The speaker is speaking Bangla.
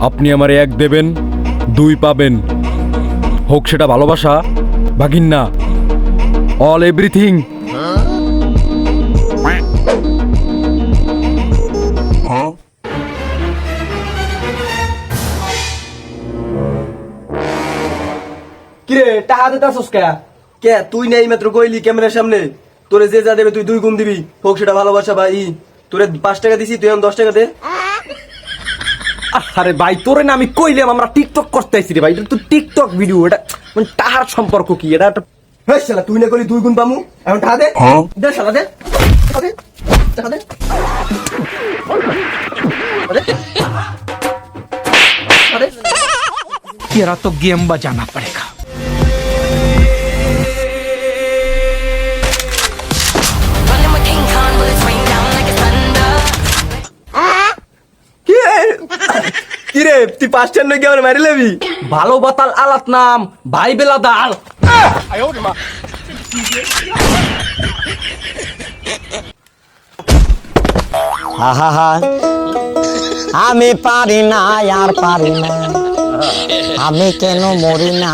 আপনি আমার এক দেবেন, দুই পাবেন। হোক সেটা ভালোবাসা বা ঘিন্না অল এভরিথিং কিরে, টাকা দিতে আসস কে? কে, তুই নেই মাত্র কইলি ক্যামেরার সামনে। তোরে যে যা দেবে তুই দুই গুণ দিবি। হোক সেটা ভালোবাসা বা ই তোরে পাঁচ টাকা দিছি, তুই এখন দশ টাকা দে। আরে ভাই তোরে না আমি কইলাম আমরা টিকটক করতে আইছি রে ভাই এটা তো টিকটক ভিডিও এটা মানে তাহার সম্পর্ক কি এটা একটা হেই শালা তুই না করলি দুই গুণ পামু এখন টাকা দে দে শালা দে টাকা দে টাকা দে টাকা দে। টাকা দে। तेरा तो गेम बजाना पड़ेगा তুই পাঁচটার নয় কেমন মারি লেবি। ভালো বাতাল আলাত নাম ভাই বেলা দাল আহা। আমি পারি না আর পারি না। আমি কেন মরি না?